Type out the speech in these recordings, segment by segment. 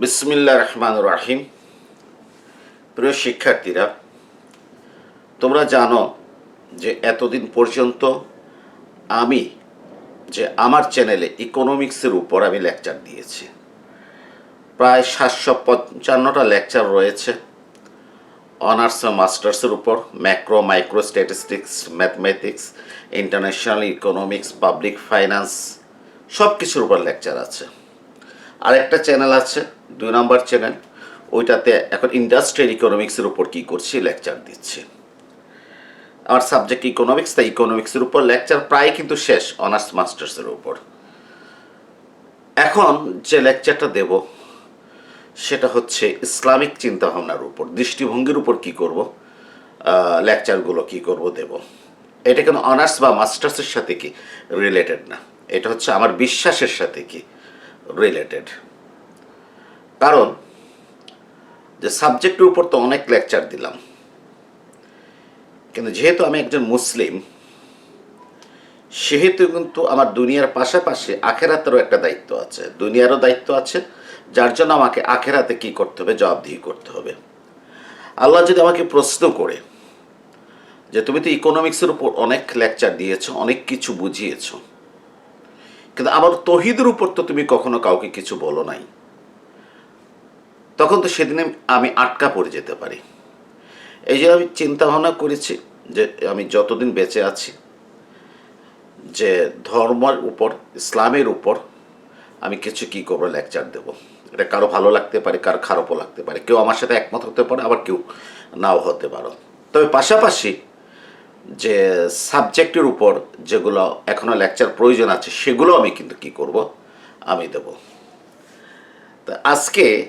বিসমিল্লা রহমান রাহিম। প্রিয় শিক্ষার্থীরা, তোমরা জানো যে এতদিন পর্যন্ত আমি যে আমার চ্যানেলে ইকোনমিক্সের উপর আমি লেকচার দিয়েছি। প্রায় সাতশো পঞ্চান্নটা লেকচার রয়েছে অনার্স মাস্টার্সের উপর। Macro, micro, statistics, mathematics, international economics, public finance সব কিছুর উপর লেকচার আছে। আরেকটা চ্যানেল আছে, দুই নম্বর চ্যানেল ওইটাতে এখন ইন্ডাস্ট্রিয়াল ইকোনমিক্সের উপর কী করছি লেকচার দিচ্ছি। আমার সাবজেক্ট ইকোনমিক্স তাই ইকোনমিক্সের উপর লেকচার প্রায় কিন্তু শেষ অনার্স মাস্টার্সের উপর। এখন যে লেকচারটা দেব, সেটা হচ্ছে ইসলামিক চিন্তাভাবনার উপর, দৃষ্টিভঙ্গির উপর কি করব লেকচারগুলো কি করব দেব। এটা কিন্তু অনার্স বা মাস্টার্সের সাথে কি রিলেটেড না? এটা হচ্ছে আমার বিশ্বাসের সাথে কি? রিলেটেড কারণ, যে সাবজেক্টের উপর তো অনেক লেকচার দিলাম। কিন্তু যেহেতু আমি একজন মুসলিম, সেহেতু কিন্তু আমার দুনিয়ার পাশাপাশি আখেরাতেরও একটা দায়িত্ব আছে। দুনিয়ারও দায়িত্ব আছে, যার জন্য আমাকে আখেরাতে কি করতে হবে? জবাবদিহি করতে হবে। আল্লাহ যদি আমাকে প্রশ্ন করে যে, তুমি তো ইকোনমিক্সের উপর অনেক লেকচার দিয়েছ, অনেক কিছু বুঝিয়েছো কিন্তু আমার তহিদের উপর তো তুমি কখনো কাউকে কিছু বলো নাই। তখন তো সেদিনে আমি আটকা পড়ে যেতে পারি। এই যে আমি চিন্তা ভাবনা করেছি যে আমি যতদিন বেঁচে আছি, যে ধর্মের উপর, ইসলামের উপর আমি কিছু কী করব লেকচার দেব। এটা কারও ভালো লাগতে পারে, কারও খারাপও লাগতে পারে। কেউ আমার সাথে একমত হতে পারে, আবার কেউ নাও হতে পারো। তবে পাশাপাশি যে সাবজেক্টের উপর যেগুলো এখনও লেকচার প্রয়োজন আছে, সেগুলো আমি কিন্তু কি করব? আমি দেব। তা আজকে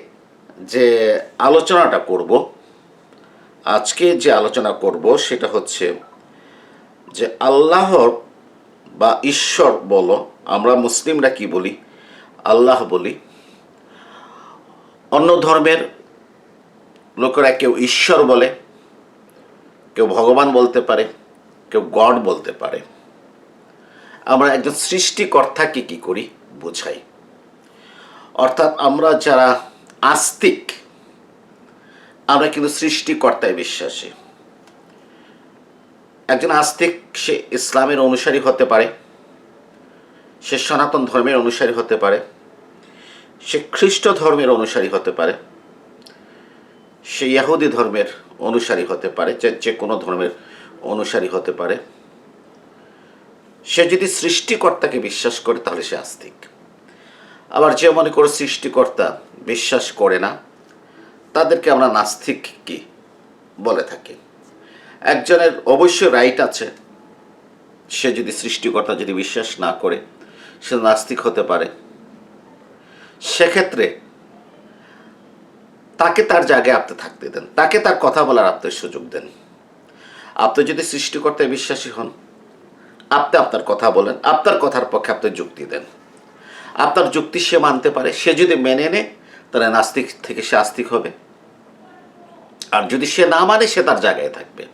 যে আলোচনাটা করব, আজকে যে আলোচনা করব সেটা হচ্ছে যে আল্লাহর বা ঈশ্বর বলো, আমরা মুসলিমরা কি বলি? আল্লাহ বলি। অন্য ধর্মের লোকেরা কেউ ঈশ্বর বলে, কেউ ভগবান বলতে পারে কেউ গড বলতে পারে। আমরা একজন সৃষ্টিকর্তাকে কি করি? বোঝাই। অর্থাৎ আমরা যারা আস্তিক, আমরা কিন্তু সৃষ্টিকর্তায় বিশ্বাসী। একজন আস্তিক, সে ইসলামের অনুসারী হতে পারে, সে সনাতন ধর্মের অনুসারী হতে পারে, সে খ্রিস্ট ধর্মের অনুসারী হতে পারে, সে ইয়াহুদি ধর্মের অনুসারী হতে পারে যে কোনো ধর্মের অনুসারী হতে পারে। সে যদি সৃষ্টিকর্তাকে বিশ্বাস করে, তাহলে সে আস্তিক। আবার যে মনে করে সৃষ্টিকর্তা বিশ্বাস করে না, তাদেরকে আমরা নাস্তিক কি বলে থাকি। একজনের অবশ্যই রাইট আছে, সে যদি সৃষ্টিকর্তা যদি বিশ্বাস না করে, সে নাস্তিক হতে পারে। সেক্ষেত্রে তাকে তার জায়গায় আপনি থাকতে দেন, তাকে তার কথা বলার আপনি সুযোগ দেন। আপনি যদি সৃষ্টিকর্তায় বিশ্বাসী হন, আপনি আপনার কথা বলেন, আপনার কথার পক্ষে আপনি যুক্তি দেন। আপনার যুক্তি সে মানতে পারে, সে যদি মেনে নেয়, তাহলে নাস্তিক থেকে সে আস্তিক হবে। আর যদি সে না মানে সে তার জায়গায় থাকবে।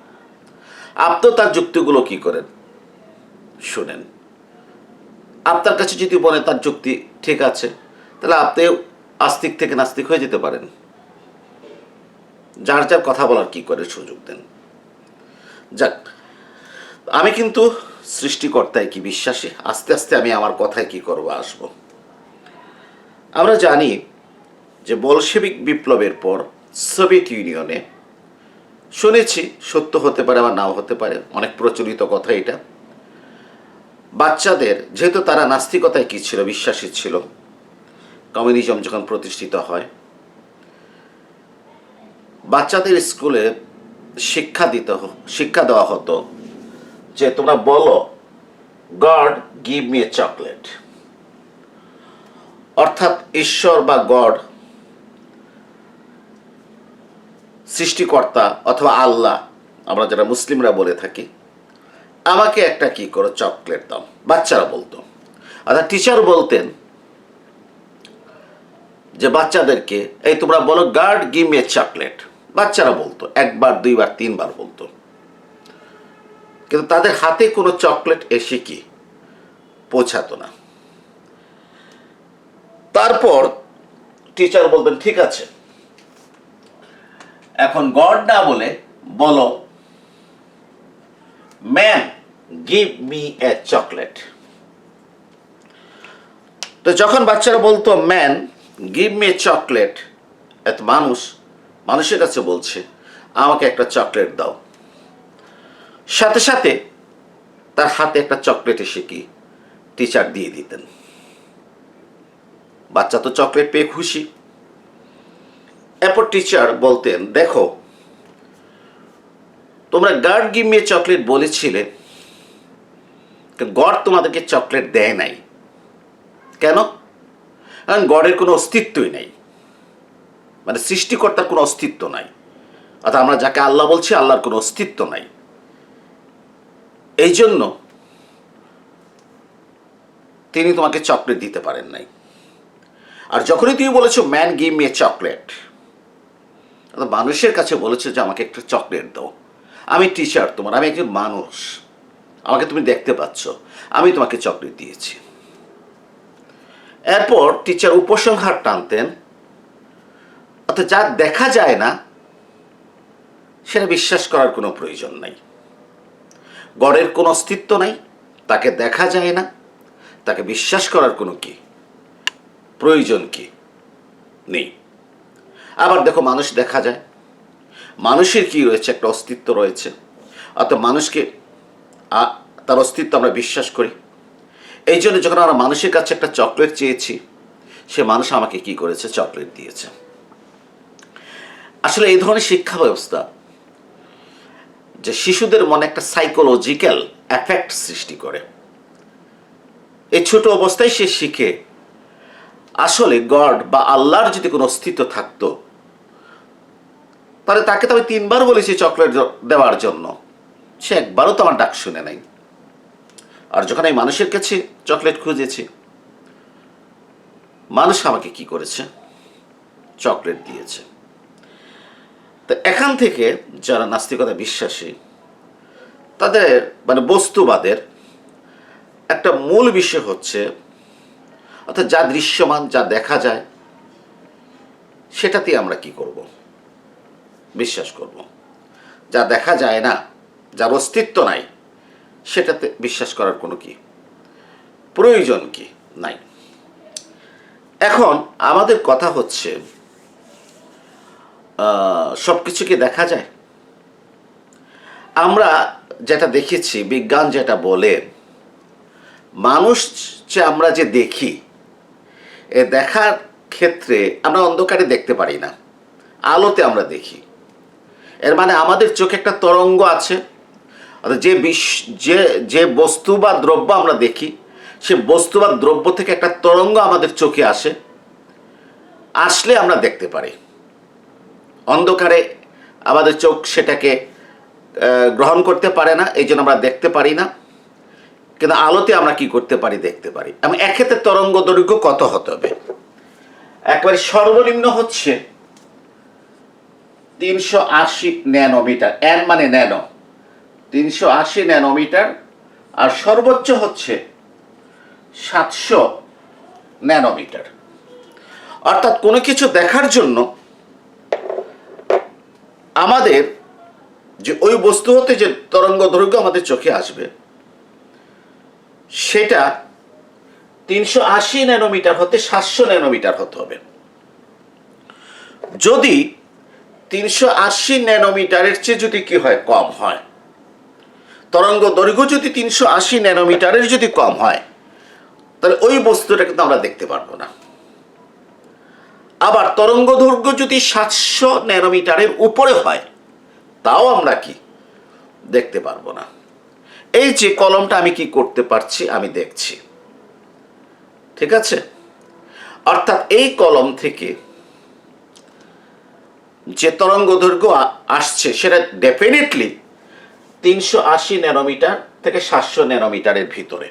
আপনিও তার যুক্তিগুলো কি করেন? শুনেন। আপনার কাছে যদি বলে তার যুক্তি ঠিক আছে, তাহলে আপনিও আস্তিক থেকে নাস্তিক হয়ে যেতে পারেন। যার যার কথা বলার কি করে সুযোগ দেন? যাক, আমি কিন্তু সৃষ্টিকর্তায় কি বিশ্বাসী? আস্তে আস্তে আমি আমার কথায় কি করব আসব? আমরা জানি যে বলশেবিক বিপ্লবের পর সোভিয়েত ইউনিয়নে, শুনেছি সত্য হতে পারে বা নাও হতে পারে, অনেক প্রচলিত কথা এটা। বাচ্চাদের, যেহেতু তারা নাস্তিকতায় কী ছিল, বিশ্বাসী ছিল, কমিউনিজম যখন প্রতিষ্ঠিত হয়, বাচ্চাদের স্কুলে শিক্ষা দিতে শিক্ষা দেওয়া হতো যে তোমরা বলো, God, give me a chocolate. অর্থাৎ ঈশ্বর বা গড, সৃষ্টিকর্তা অথবা আল্লাহ, আমরা যারা মুসলিমরা বলে থাকি, আমাকে একটা কি করো, চকলেট দাও। বাচ্চারা বলতো। অর্থাৎ টিচার বলতেন যে বাচ্চাদেরকে, এই তোমরা বলো God give me a chocolate. বাচ্চারা বলতো, একবার, দুইবার, তিনবার বলতো। কিন্তু তাদের হাতে কোনো চকলেট এসে কি? পৌঁছাতো না। তারপর টিচার বলতেন, ঠিক আছে। এখন গড না বলে বলো man give me a chocolate. তো যখন বাচ্চারা বলতো ম্যান গিভ মি চকলেট, এত মানুষ মানুষের কাছে বলছে, আমাকে একটা চকলেট দাও। সাথে সাথে তার হাতে একটা চকলেট এসে কি টিচার দিয়ে দিতেন। বাচ্চা তো চকলেট পেয়ে খুশি। এরপর টিচার বলতেন, দেখো, তোমরা গার্ড মি চকলেট বলেছিলে গড তোমাদেরকে চকলেট দেয় নাই। কেন? কারণ গডের কোনো অস্তিত্বই নেই। মানে সৃষ্টিকর্তার কোনো অস্তিত্ব নাই। অর্থাৎ আমরা যাকে আল্লাহ বলছি, আল্লাহর কোনো অস্তিত্ব নাই। এই জন্য তিনি তোমাকে চকলেট দিতে পারেন নাই। আর যখনই তুমি বলেছ man give me a chocolate মানুষের কাছে বলেছ যে, আমাকে একটা চকলেট দাও। আমি টিচার তোমার, আমি একজন মানুষ। আমাকে তুমি দেখতে পাচ্ছ। আমি তোমাকে চকলেট দিয়েছি। এরপর টিচার উপসংহার টানতেন। অর্থাৎ যা দেখা যায় না, সেটা বিশ্বাস করার কোনো প্রয়োজন নাই। গড়ের কোনো অস্তিত্ব নাই, তাকে দেখা যায় না, তাকে বিশ্বাস করার কোনো কি, প্রয়োজন কি নেই। আবার দেখো, মানুষ দেখা যায়, মানুষের কি রয়েছে, একটা অস্তিত্ব রয়েছে, অর্থাৎ মানুষকে তার অস্তিত্ব আমরা বিশ্বাস করি। এই জন্য যখন আমরা মানুষের কাছে একটা চকলেট চেয়েছি, সে মানুষ আমাকে কি করেছে? চকলেট দিয়েছে। আসলে এই ধরনের শিক্ষা ব্যবস্থা যে শিশুদের মনে একটা সাইকোলজিক্যাল এফেক্ট সৃষ্টি করে। এই ছোট অবস্থায় সে শিখে, আসলে গড বা আল্লাহর যদি কোনো অস্তিত্ব থাকতো, তাহলে তাকে তো আমি তিনবার বলেছি চকলেট দেওয়ার জন্য। সে একবারও তো আমার ডাক শুনে নাই। আর যখন আমি মানুষের কাছে চকলেট খুঁজেছি, মানুষ আমাকে কি করেছে? চকলেট দিয়েছে। তো এখান থেকে যারা নাস্তিকতা বিশ্বাসী, তাদের মানে বস্তুবাদের একটা মূল বিষয় হচ্ছে, অর্থাৎ যা দৃশ্যমান, যা দেখা যায় সেটাতে আমরা কি করব? বিশ্বাস করব। যা দেখা যায় না, যার অস্তিত্ব নাই, সেটাতে বিশ্বাস করার কোনো কি? প্রয়োজন কি? নাই। এখন আমাদের কথা হচ্ছে সব কিছু কি দেখা যায়। আমরা যেটা দেখেছি, বিজ্ঞান যেটা বলে, মানুষ যে আমরা যে দেখি, এ দেখার ক্ষেত্রে আমরা অন্ধকারে দেখতে পারি না, আলোতে আমরা দেখি। এর মানে আমাদের চোখে একটা তরঙ্গ আছে যে বিশ যে যে বস্তু বা দ্রব্য আমরা দেখি, সে বস্তু বা দ্রব্য থেকে একটা তরঙ্গ আমাদের চোখে আসে, আসলে আমরা দেখতে পারি। অন্ধকারে আমাদের চোখ সেটাকে গ্রহণ করতে পারে না এই জন্য আমরা দেখতে পারি না। কিন্তু আলোতে আমরা কি করতে পারি, দেখতে পারি। এবং এক্ষেত্রে তরঙ্গ দৈর্ঘ্য কত হতে হবে? একবারে সর্বনিম্ন হচ্ছে তিনশো আশি ন্যানোমিটার এন মানে ন্যানো। তিনশো আশি ন্যানোমিটার, আর সর্বোচ্চ হচ্ছে সাতশো ন্যানোমিটার। অর্থাৎ কোনো কিছু দেখার জন্য আমাদের যে ওই বস্তু হতে যে তরঙ্গ দৈর্ঘ্য আমাদের চোখে আসবে, সেটা তিনশো আশি ন্যানোমিটার হতে সাতশো ন্যানোমিটার হতে হবে। যদি তিনশো আশি ন্যানোমিটারের চেয়ে যদি কি হয়, কম হয়। তরঙ্গ দৈর্ঘ্য যদি তিনশো আশি ন্যানোমিটারের যদি কম হয়, তাহলে ওই বস্তুটা কিন্তু আমরা দেখতে পারব না। আবার তরঙ্গ দৈর্ঘ্য যদি সাতশো ন্যানোমিটারের উপরে হয়, তাও আমরা কি দেখতে পারব না? এই যে কলমটা আমি কি করতে পারছি, আমি দেখছি। ঠিক আছে? অর্থাৎ এই কলম থেকে যে তরঙ্গ দৈর্ঘ্য আসছে, সেটা ডেফিনেটলি তিনশো আশি ন্যানোমিটার থেকে সাতশো ন্যানোমিটারের ভিতরে।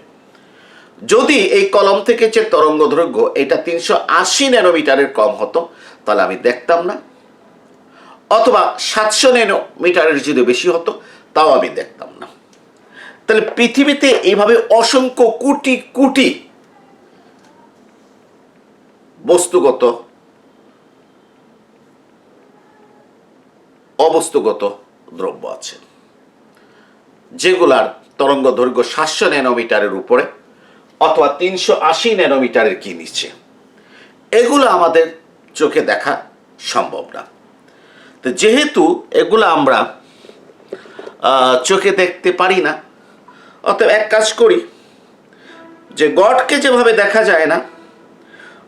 যদি এই কলম থেকে যে তরঙ্গ দৈর্ঘ্য এটা তিনশো আশি ন্যানোমিটারের কম হতো, তাহলে আমি দেখতাম না। অথবা সাতশো ন্যানোমিটারের যদি বেশি হতো, তাও আমি দেখতাম না। তাহলে পৃথিবীতে এইভাবে অসংখ্য কোটি কোটি বস্তুগত, অবস্তুগত দ্রব্য আছে, যেগুলার তরঙ্গ দৈর্ঘ্য সাতশো ন্যানোমিটারের উপরে অথবা তিনশো আশি ন্যানোমিটারের কি নিচে এগুলো আমাদের চোখে দেখা সম্ভব না। তো যেহেতু এগুলো আমরা চোখে দেখতে পারি না, অতএব এক কাজ করি, যে গডকে যেভাবে দেখা যায় না,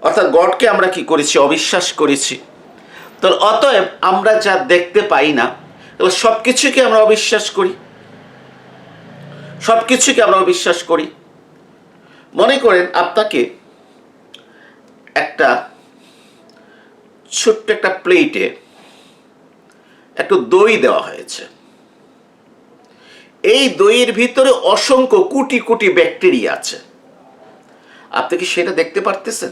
অর্থাৎ গডকে আমরা কি করেছি? অবিশ্বাস করেছি। তো অতএব আমরা যা দেখতে পাই না সব কিছুকে আমরা অবিশ্বাস করি। সব কিছুকে আমরা অবিশ্বাস করি। মনে করেন আপনাকে একটা ছোট্ট একটা প্লেটে একটু দই দেওয়া হয়েছে। এই দইয়ের ভিতরে অসংখ্য কোটি কোটি ব্যাকটেরিয়া আছে। আপনি কি সেটা দেখতে পারতেছেন?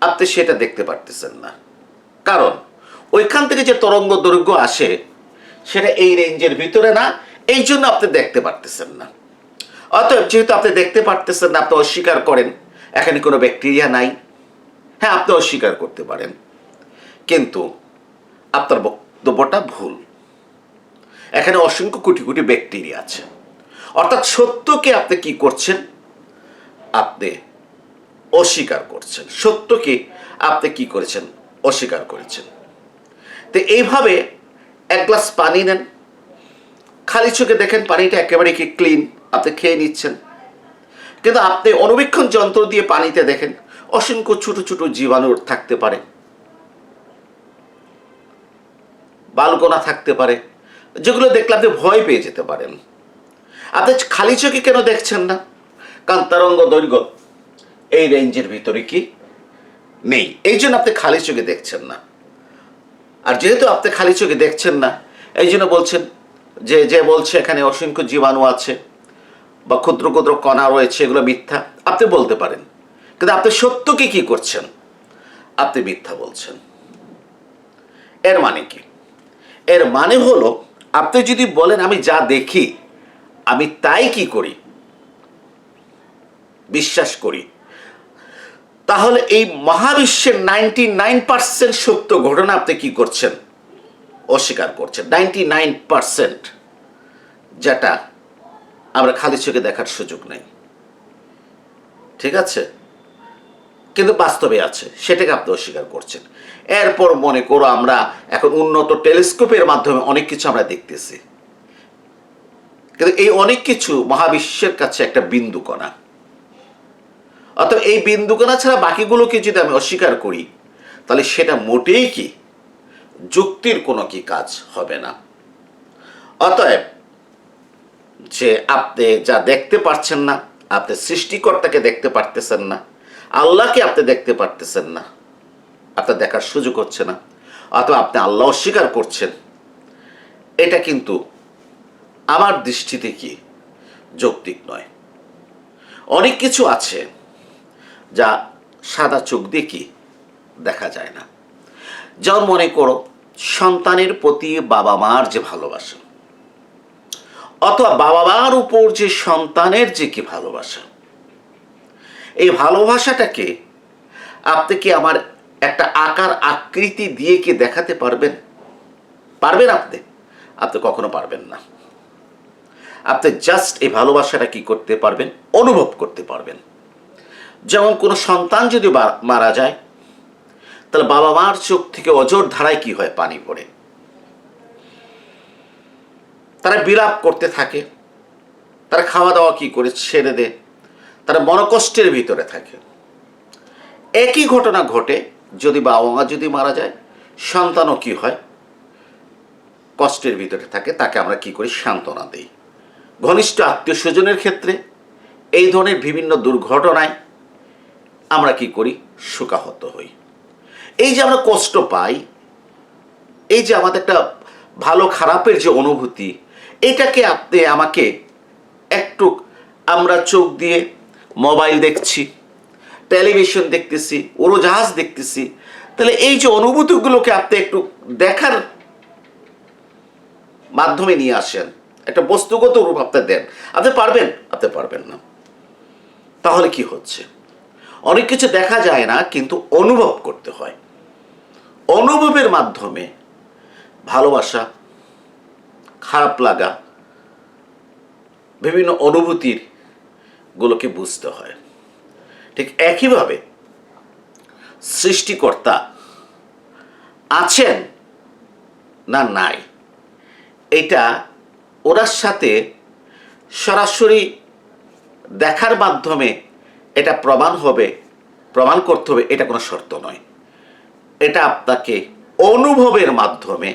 আপনি সেটা দেখতে পারতেছেন না। কারণ ওইখান থেকে যে তরঙ্গ দৈর্ঘ্য আসে, সেটা এই রেঞ্জের ভিতরে না এই জন্য আপনি দেখতে পারতেছেন না। অতএব যেহেতু আপনি দেখতে পারতেছেন না, আপনি অস্বীকার করেন, এখানে কোনো ব্যাকটেরিয়া নাই। হ্যাঁ আপনি অস্বীকার করতে পারেন। কিন্তু আপনার বক্তব্যটা ভুল। এখানে অসংখ্য কোটি কোটি ব্যাকটেরিয়া আছে। অর্থাৎ সত্যকে আপনি কি করছেন? আপনি অস্বীকার করছেন। সত্যকে আপনি কি করেছেন? অস্বীকার করেছেন। তো এইভাবে এক গ্লাস পানি নেন। খালি চোখে দেখেন, পানিটা একেবারে কি ক্লিন আপনি খেয়ে নিচ্ছেন। কিন্তু আপনি অনুবীক্ষণ যন্ত্র দিয়ে পানিতে দেখেন, অসংখ্য ছোট ছোট জীবাণু থাকতে পারে। বালকোনা থাকতে পারে, যেগুলো দেখলে আপনি ভয় পেয়ে যেতে পারেন। আপনি খালি চোখে কেন দেখছেন না? কারণ তরঙ্গ দৈর্ঘ্য এই রেঞ্জের ভিতরে কি? নেই। এই জন্য আপনি খালি চোখে দেখছেন না। আর যেহেতু আপনি খালি চোখে দেখছেন না, এই জন্য বলছেন যে যে বলছে এখানে অসংখ্য জীবাণু আছে বা ক্ষুদ্র ক্ষুদ্র কণা রয়েছে, এগুলো মিথ্যা, আপনি বলতে পারেন। কিন্তু আপনি সত্যকে কি করছেন? আপনি মিথ্যা বলছেন। এর মানে কি? এর মানে হলো, আপনি যদি বলেন, আমি যা দেখি, আমি তাই কি করি? বিশ্বাস করি। তাহলে এই মহাবিশ্বের নাইনটি নাইন পার্সেন্ট সত্য ঘটনা আপনি কি করছেন? অস্বীকার করছেন। নাইনটি নাইন পার্সেন্ট যেটা আমরা খালি চোখে দেখার সুযোগ নেই। ঠিক আছে? কিন্তু বাস্তবে আছে, সেটাকে আপনি অস্বীকার করছেন। এরপর মনে করো আমরা এখন উন্নত টেলিস্কোপের মাধ্যমে অনেক কিছু আমরা দেখতেছি। কিন্তু এই অনেক কিছু মহাবিশ্বের কাছে একটা বিন্দু কণা। অর্থাৎ এই বিন্দু কণা ছাড়া বাকিগুলোকে যদি আমি অস্বীকার করি, তাহলে সেটা মোটেই কি? যুক্তির কোনো কি কাজ হবে না। অতএব যে আপনি যা দেখতে পারছেন না, আপনি সৃষ্টিকর্তাকে দেখতে পারতেছেন না, আল্লাহকে আপনি দেখতে পারতেছেন না, আপনার দেখার সুযোগ হচ্ছে না, অথবা আপনি আল্লাহ অস্বীকার করছেন। এটা কিন্তু আমার দৃষ্টিতে কি যৌক্তিক নয়। অনেক কিছু আছে যা সাদা চোখ দিয়ে কি দেখা যায় না। যেমন মনে করো, সন্তানের প্রতি বাবা মার যে ভালোবাসা অথবা বাবা মার উপর যে সন্তানের যে কি ভালোবাসা। এই ভালোবাসাটাকে আপনি কি আমার একটা আকার আকৃতি দিয়ে কি দেখাতে পারবেন? পারবেন আপনি? আপনি কখনো পারবেন না। আপনি জাস্ট এই ভালোবাসাটা কি করতে পারবেন? অনুভব করতে পারবেন। যেমন কোনো সন্তান যদি মারা যায়, তাহলে বাবা মার চোখ থেকে অজর ধারায় কি হয়? পানি পড়ে। তারা বিলাপ করতে থাকে। তারা খাওয়া দাওয়া কি করে ছেড়ে দেয়? তারা মনকষ্টের ভিতরে থাকে। একই ঘটনা ঘটে, যদি বাবা মা যদি মারা যায়, সন্তানও কি হয়? কষ্টের ভিতরে থাকে, তাকে আমরা কি করি? সান্ত্বনা দিই। ঘনিষ্ঠ আত্মীয় স্বজনের ক্ষেত্রে এই ধরনের বিভিন্ন দুর্ঘটনায় আমরা কি করি? শোকাহত হই। এই যে আমরা কষ্ট পাই, এই যে আমাদের একটা ভালো খারাপের যে অনুভূতি এটাকে আপনি আমাকে একটু আমরা চোখ দিয়ে মোবাইল দেখছি, টেলিভিশন দেখতেছি, উড়োজাহাজ দেখতেছি, তাহলে এই যে অনুভূতিগুলোকে আপনি একটু দেখার মাধ্যমে নিয়ে আসেন, একটা বস্তুগত রূপ আপনি দেন, আপনি পারবেন? আপনি পারবেন না। তাহলে কি হচ্ছে? অনেক কিছু দেখা যায় না, কিন্তু অনুভব করতে হয়। অনুভবের মাধ্যমে ভালোবাসা খারাপ লাগা, বিভিন্ন অনুভূতির গুলোকে বুঝতে হয়। ঠিক একইভাবে সৃষ্টিকর্তা আছেন না নাই, এটা ওনার সাথে সরাসরি দেখার মাধ্যমে এটা প্রমাণ হবে, প্রমাণ করতে হবে, এটা কোনো শর্ত নয়। এটা আপনাকে অনুভবের মাধ্যমে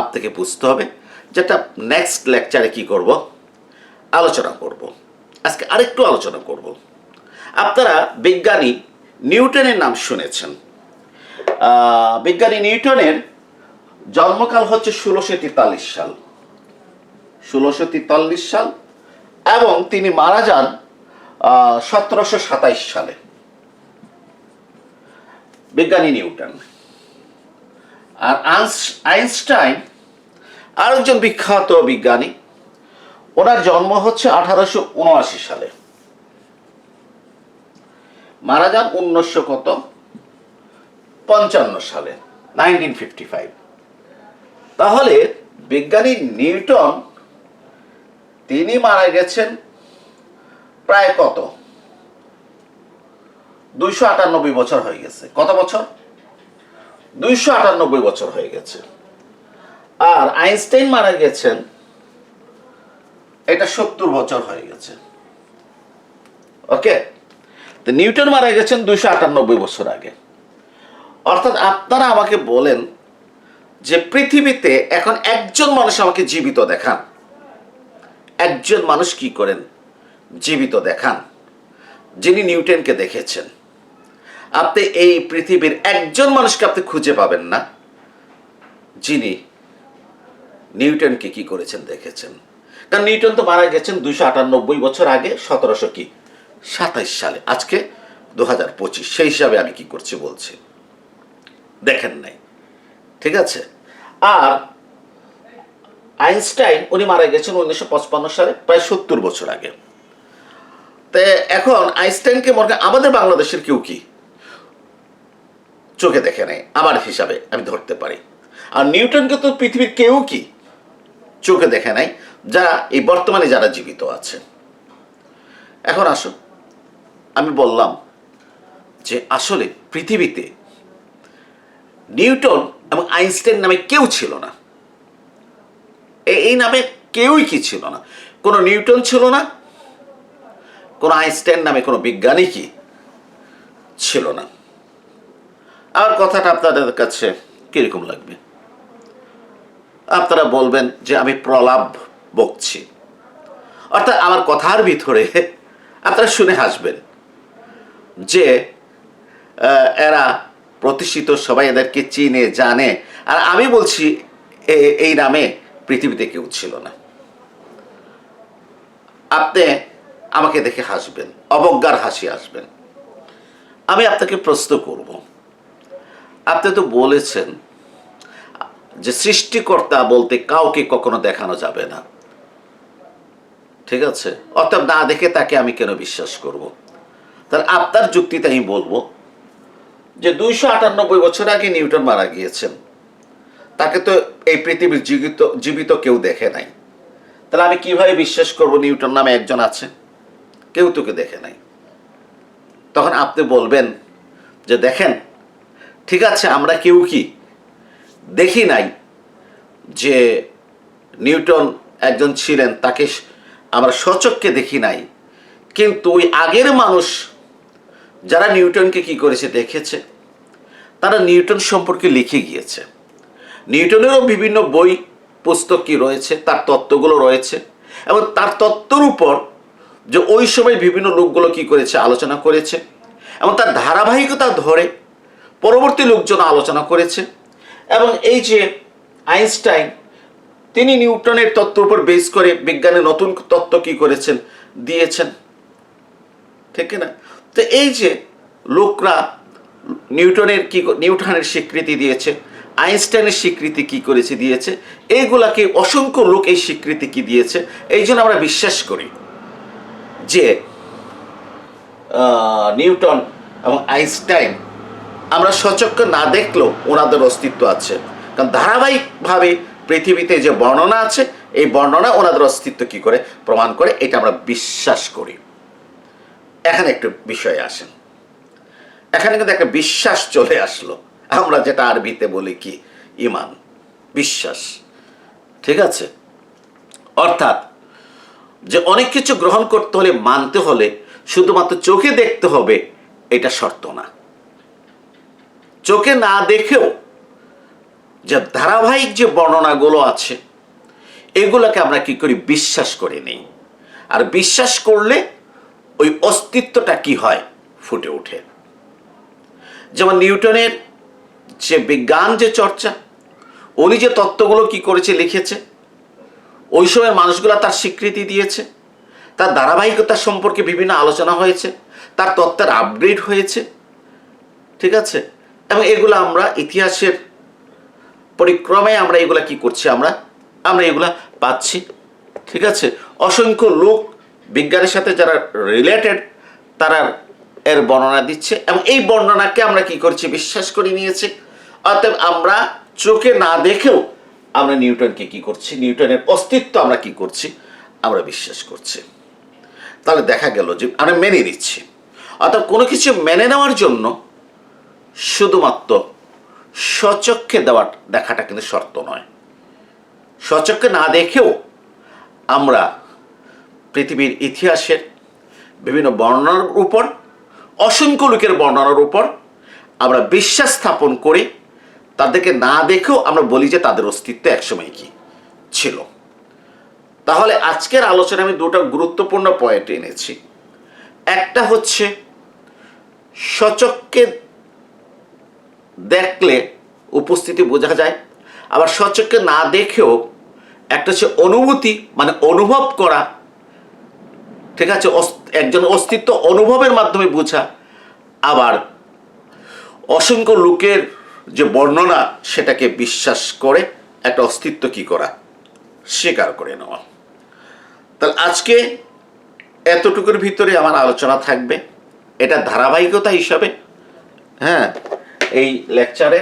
আপনাকে বুঝতে হবে। যেটা নেক্সট লেকচারে কি করব? আলোচনা করব। আজকে আরেকটু আলোচনা করব। আপনারা বিজ্ঞানী নিউটনের নাম শুনেছেন। বিজ্ঞানী নিউটনের জন্মকাল হচ্ছে ষোলোশো তেতাল্লিশ সাল। ষোলোশো তেতাল্লিশ সাল এবং তিনি মারা যান সতেরোশো সাতাইশ সালে। বিজ্ঞানী নিউটন। আর আইনস- আইনস্টাইন আরেকজন বিখ্যাত বিজ্ঞানী, ওনার জন্ম হচ্ছে আঠারোশো উনআশি সালে। মারা যান উনিশশো কত? পঞ্চান্ন সালে নাইনটিন ফিফটি ফাইভ তাহলে বিজ্ঞানী নিউটন, তিনি মারা গেছেন প্রায় কত? দুইশো আটানব্বই বছর হয়ে গেছে। কত বছর? দুইশো আটানব্বই বছর হয়ে গেছে। আর আইনস্টাইন মারা গেছেন, এটা সত্তর বছর হয়ে গেছে। ওকে নিউটন মারা গেছেন দুইশো আটানব্বই বছর আগে। অর্থাৎ আপনারা আমাকে বলেন যে পৃথিবীতে এখন একজন মানুষ আমাকে জীবিত দেখান। একজন মানুষ কি করেন? জীবিত দেখান, যিনি নিউটনকে দেখেছেন। আপনি এই পৃথিবীর একজন মানুষকে আপনি খুঁজে পাবেন না, যিনি নিউটনকে কি করেছেন দেখেছেন? কারণ নিউটন তো মারা গেছেন দুইশো আটানব্বই বছর আগে, সতেরোশো কি? সাতাইশ সালে, আজকে দু হাজার পঁচিশ। সেই হিসাবে আমি কি করছি বলছি? দেখেন নাই। ঠিক আছে? আর আইনস্টাইন, উনি মারা গেছেন উনিশশো পঁচপান্ন সালে, প্রায় সত্তর বছর আগে। তো এখন আইনস্টাইনকে মনে আমাদের বাংলাদেশের কেউ কি? চোখে দেখে নেয় আমার হিসাবে আমি ধরতে পারি। আর নিউটনকে তো পৃথিবীর কেউ কি? চোখে দেখে নাই, যারা এই বর্তমানে যারা জীবিত আছে এখন আসো, আমি বললাম যে আসলে পৃথিবীতে নিউটন এবং আইনস্টাইন নামে কেউ ছিল না। এই নামে কেউই কি ছিল না? কোনো নিউটন ছিল না, কোনো আইনস্টাইন নামে কোনো বিজ্ঞানী কি ছিল না। আর কথাটা আপনাদের কাছে কীরকম লাগবে? আপনারা বলবেন যে আমি প্রলাপ বকছি। অর্থাৎ আমার কথার ভিতরে আপনারা শুনে হাসবেন যে এরা প্রতিষ্ঠিত, সবাই এদেরকে চিনে, জানে। আর আমি বলছি এই নামে পৃথিবীতে কেউ ছিল না। আপনি আমাকে দেখে হাসবেন, অবজ্ঞার হাসি আসবেন। আমি আপনাকে প্রশ্ন করব। আপনি তো বলেছেন যে সৃষ্টিকর্তা বলতে কাউকে কখনো দেখানো যাবে না। ঠিক আছে? অর্থাৎ না দেখে তাকে আমি কেন বিশ্বাস করব? তাহলে আপনার যুক্তিতে আমি বলব যে দুইশো আটানব্বই বছর আগে নিউটন মারা গিয়েছেন। তাকে তো এই পৃথিবীর জীবিত জীবিত কেউ দেখে নাই। তাহলে আমি কীভাবে বিশ্বাস করব নিউটন নামে একজন আছে? কেউ তোকে দেখে নাই। তখন আপনি বলবেন যে দেখেন, ঠিক আছে, আমরা কেউ কি? দেখি নাই যে নিউটন একজন ছিলেন, তাকে আমরা সচক্ষে দেখি নাই। কিন্তু ওই আগের মানুষ যারা নিউটনকে কি করেছে দেখেছে, তারা নিউটন সম্পর্কে লিখে গিয়েছে। নিউটনেরও বিভিন্ন বই, পুস্তক কি রয়েছে, তার তত্ত্বগুলো রয়েছে এবং তার তত্ত্বর উপর যে ওই সময় বিভিন্ন লোকগুলো কি করেছে, আলোচনা করেছে এবং তার ধারাবাহিকতা ধরে পরবর্তী লোকজন আলোচনা করেছে। এবং এই যে আইনস্টাইন, তিনি নিউটনের তত্ত্বের উপর বেস করে বিজ্ঞানের নতুন তত্ত্ব কি করেছেন, দিয়েছেন। ঠিক না? তো এই যে লোকরা নিউটনের কি নিউটনের স্বীকৃতি দিয়েছে, আইনস্টাইনের স্বীকৃতি কি করেছে, দিয়েছে, এইগুলাকে অসংখ্য লোক এই স্বীকৃতি কি দিয়েছে, এই জন্য আমরা বিশ্বাস করি যে নিউটন এবং আইনস্টাইন আমরা সচক্ষে না দেখলেও ওনাদের অস্তিত্ব আছে। কারণ ধারাবাহিকভাবে পৃথিবীতে যে বর্ণনা আছে, এই বর্ণনা ওনাদের অস্তিত্ব কি করে? প্রমাণ করে এটা আমরা বিশ্বাস করি। এখানে একটু বিষয়ে আসেন। এখানে কিন্তু একটা বিশ্বাস চলে আসলো। আমরা যেটা আরবিতে বলি কি? ইমান। বিশ্বাস। ঠিক আছে? অর্থাৎ যে অনেক কিছু গ্রহণ করতে হলে মানতে হলে শুধুমাত্র চোখে দেখতে হবে, এটা শর্ত না। চোখে না দেখেও যে ধারাবাহিক যে বর্ণনাগুলো আছে, এগুলোকে আমরা কি করি? বিশ্বাস করে নেই। আর বিশ্বাস করলে ওই অস্তিত্বটা কি হয়? ফুটে ওঠে। যেমন নিউটনের যে বিজ্ঞান যে চর্চা, উনি যে তত্ত্বগুলো কি করেছে, লিখেছে, ওই সময়ের মানুষগুলো তার স্বীকৃতি দিয়েছে, তার ধারাবাহিকতা সম্পর্কে বিভিন্ন আলোচনা হয়েছে, তার তত্ত্বের আপগ্রেড হয়েছে। ঠিক আছে? এবং এগুলো আমরা ইতিহাসের পরিক্রমে আমরা এগুলা কি করছি আমরা? আমরা এগুলা পাচ্ছি। ঠিক আছে? অসংখ্য লোক বিজ্ঞানের সাথে যারা রিলেটেড তারা এর বর্ণনা দিচ্ছে এবং এই বর্ণনাকে আমরা কি করছি? বিশ্বাস করে নিয়েছি। অতএব আমরা চোখে না দেখেও আমরা নিউটনকে কি করছি? নিউটনের অস্তিত্ব আমরা কি করছি? আমরা বিশ্বাস করছি। তাহলে দেখা গেল যে আমরা মেনে নিচ্ছি। অর্থাৎ কোনো কিছু মেনে নেওয়ার জন্য শুধুমাত্র স্বচক্ষে দেওয়া দেখাটা কিন্তু শর্ত নয়। স্বচক্ষে না দেখেও আমরা পৃথিবীর ইতিহাসের বিভিন্ন বর্ণনার উপর, অসংখ্য লোকের বর্ণনার উপর আমরা বিশ্বাস স্থাপন করি তাদেরকে না দেখেও আমরা বলি যে তাদের অস্তিত্ব একসময় কি ছিল। তাহলে আজকের আলোচনায় আমি দুটো গুরুত্বপূর্ণ পয়েন্ট এনেছি। একটা হচ্ছে সচক্ষে দেখলে উপস্থিতি বোঝা যায়। আবার সচক্ষে না দেখেও একটা হচ্ছে অনুভূতি মানে অনুভব করা, ঠিক আছে একজন অস্তিত্ব অনুভবের মাধ্যমে বোঝা। আবার অসংখ্য লোকের যে বর্ণনা সেটাকে বিশ্বাস করে, একটা অস্তিত্ব কি করা, স্বীকার করে নেওয়া। তাহলে আজকে এতটুকুর ভিতরে আমার আলোচনা থাকবে। এটা ধারাবাহিকতা হিসাবে হ্যাঁ এই লেকচারে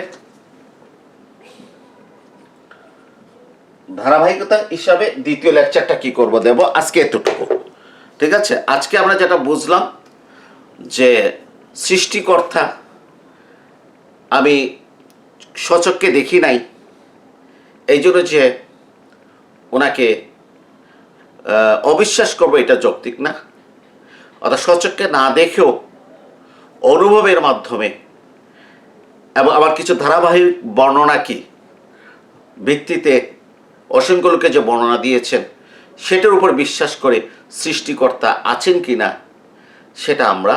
ধারাবাহিকতা হিসাবে দ্বিতীয় লেকচারটা কি করব দেব? আজকে এতটুকু। ঠিক আছে? আজকে আমরা যেটা বুঝলাম যে সৃষ্টিকর্তা আমি সচককে দেখি নাই, এই জন্য যে ওনাকে অবিশ্বাস করব এটা যৌক্তিক না। অর্থাৎ সচককে না দেখেও অনুভবের মাধ্যমে এবং আবার কিছু ধারাবাহিক বর্ণনা কি? ভিত্তিতে অসংখ্য লোকে যে বর্ণনা দিয়েছেন, সেটার উপর বিশ্বাস করে সৃষ্টিকর্তা আছেন কি না সেটা আমরা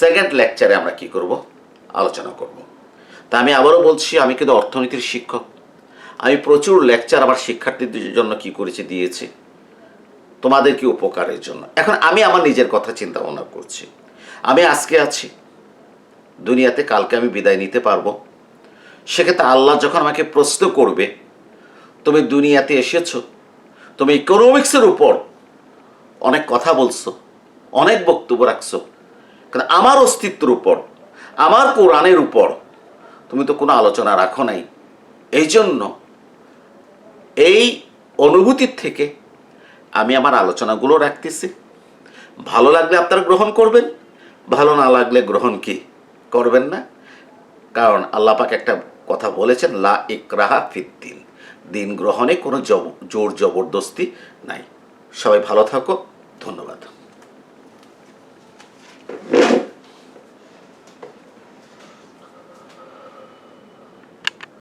সেকেন্ড লেকচারে আমরা কি করব? আলোচনা করব। তা আমি আবারও বলছি, আমি কিন্তু অর্থনীতির শিক্ষক। আমি প্রচুর লেকচার আমার শিক্ষার্থীদের জন্য কি করেছি, দিয়েছি। তোমাদের কি উপকারের জন্য? এখন আমি আমার নিজের কথা চিন্তা ভাবনা করছি। আমি আজকে আছি। দুনিয়াতে কালকে আমি বিদায় নিতে পারব। সেক্ষেত্রে আল্লাহ যখন আমাকে প্রশ্ন করবে, তুমি দুনিয়াতে এসেছ, তুমি ইকোনমিক্সের উপর অনেক কথা বলছো, অনেক বক্তব্য রাখছো, কিন্তু আমার অস্তিত্বের উপর, আমার কোরআনের উপর তুমি তো কোনো আলোচনা রাখো নাই। এই জন্য এই অনুভূতির থেকে আমি আমার আলোচনাগুলো রাখতেছি। ভালো লাগলে আপনারা গ্রহণ করবেন, ভালো না লাগলে গ্রহণ কি? করবেন না। কারণ আল্লাপাক একটা কথা বলেছেন, লা ইকরাহা ফিদ্দিন দিন গ্রহণে কোনো জব- জোর জবরদস্তি নাই। সবাই ভালো থাকো, ধন্যবাদ।